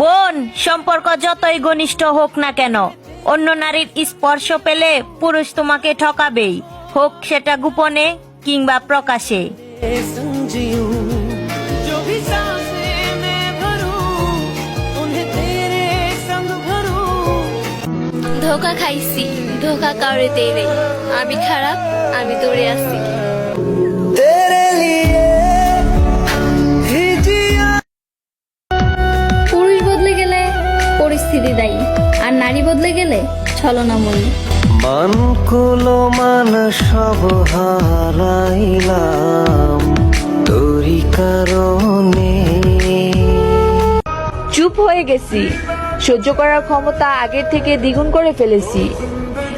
বোন, সম্পর্ক যতই ঘনিষ্ঠ হোক না কেন, অন্য নারীর স্পর্শ পেলে পুরুষ তোমাকে ঠকাবেই, হোক সেটা গোপনে কিংবা প্রকাশে। ধোকা খাইছি, ধোকা কাউরে দেই আমি খারাপ, আমি দৌড়ে আসছি। পরিস্থিতি দায়ী। আর নারী বদলে গেলে ছলনাময়ী। মান কুলো মান সব হারাইলাম তোরই কারণে। চুপ হয়ে গেছি। সহ্য করার ক্ষমতা আগের থেকে দ্বিগুণ করে ফেলেছি।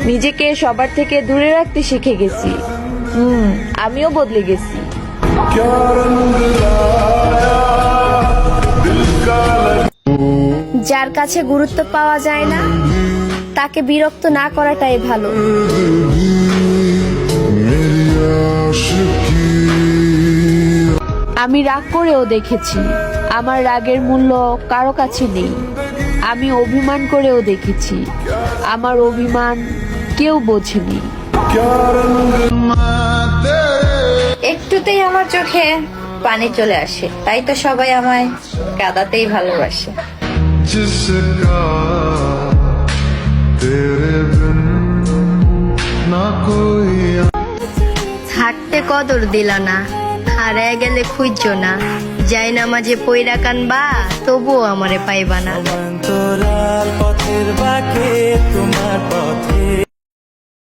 নিজেকে সবার থেকে দূরে রাখতে শিখে গেছি। হুম আমিও বদলে গেছি। যার কাছে গুরুত্ব পাওয়া যায় না তাকে বিরক্ত না করাটাই ভালো। আমি রাগ করেও দেখেছি। আমার রাগের মূল্য কারও কাছে নেই। আমি অভিমান করেও দেখেছি। আমার অভিমান কেউ বোঝেনি। একটুতেই আমার চোখে পানি চলে আসে। তাই তো সবাই আমায় কাদাতেই ভালোবাসে। जिसका तेरे बिन ना कोई থাকতে কদর দিলা না হারায় গেলে খুঁজছো না যাই না মাঝে পইরা কানবা তবুও আমারে পাইবা না অন্তরাল পথের বাকে তোমার পথে